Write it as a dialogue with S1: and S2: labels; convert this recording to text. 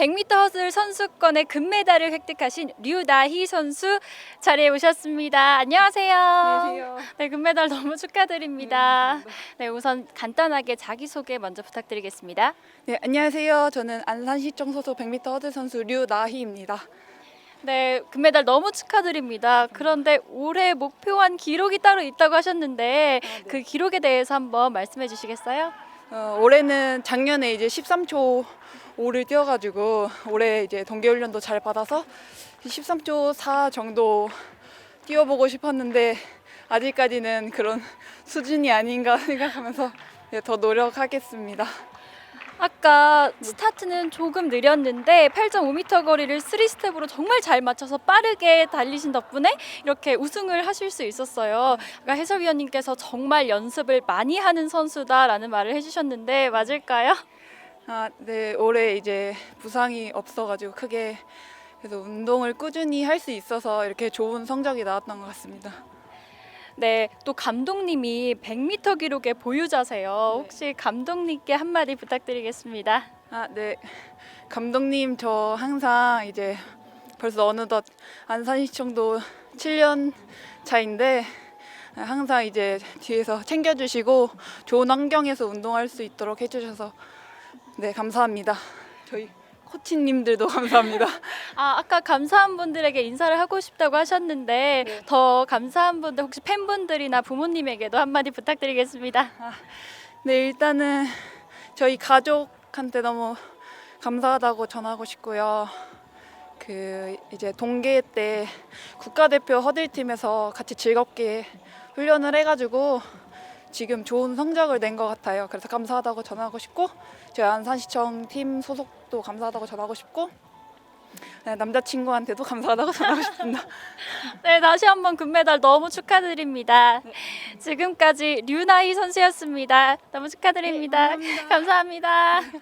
S1: 100m 허슬 선수권의 금메달을 획득하신 류나희 선수 자리에 오셨습니다. 안녕하세요.
S2: 안녕하세요.
S1: 네, 금메달 너무 축하드립니다.
S2: 네,
S1: 네, 우선 간단하게 자기소개 먼저 부탁드리겠습니다.
S2: 네, 안녕하세요. 저는 안산시청 소속 100m 허들 선수 류나희입니다.
S1: 네, 금메달 너무 축하드립니다. 그런데 올해 목표한 기록이 따로 있다고 하셨는데 그 기록에 대해서 한번 말씀해 주시겠어요?
S2: 어, 올해는 작년에 이제 13초 5를 뛰어가지고 올해 이제 동계훈련도 잘 받아서 13초 4 정도 뛰어보고 싶었는데 아직까지는 그런 수준이 아닌가 생각하면서 네, 더 노력하겠습니다.
S1: 아까 스타트는 조금 느렸는데 8.5m 거리를 3스텝으로 정말 잘 맞춰서 빠르게 달리신 덕분에 이렇게 우승을 하실 수 있었어요. 아까 해설위원님께서 정말 연습을 많이 하는 선수다라는 말을 해주셨는데 맞을까요?
S2: 아, 네, 올해 이제 부상이 없어가지고 크게 그래서 운동을 꾸준히 할 수 있어서 이렇게 좋은 성적이 나왔던 것 같습니다.
S1: 네, 또 감독님이 100m 기록의 보유자세요. 혹시 감독님께 한마디 부탁드리겠습니다.
S2: 아, 네. 감독님 저 항상 이제 벌써 어느덧 안산시청도 7년 차인데 항상 이제 뒤에서 챙겨주시고 좋은 환경에서 운동할 수 있도록 해주셔서 네 감사합니다. 저희 코치님들도 감사합니다.
S1: 아, 아까 감사한 분들에게 인사를 하고 싶다고 하셨는데
S2: 네.
S1: 더 감사한 분들 혹시 팬분들이나 부모님에게도 한마디 부탁드리겠습니다.
S2: 네 일단은 저희 가족한테 너무 감사하다고 전하고 싶고요. 그 이제 동계 때 국가대표 허들팀에서 같이 즐겁게 훈련을 해가지고 지금 좋은 성적을 낸 것 같아요. 그래서 감사하다고 전하고 싶고 저희 안산시청 팀 소속도 감사하다고 전하고 싶고 네, 남자친구한테도 감사하다고 전하고 싶습니다.
S1: 네, 다시 한번 금메달 너무 축하드립니다. 지금까지 류나희 선수였습니다. 너무 축하드립니다.
S2: 네. 감사합니다.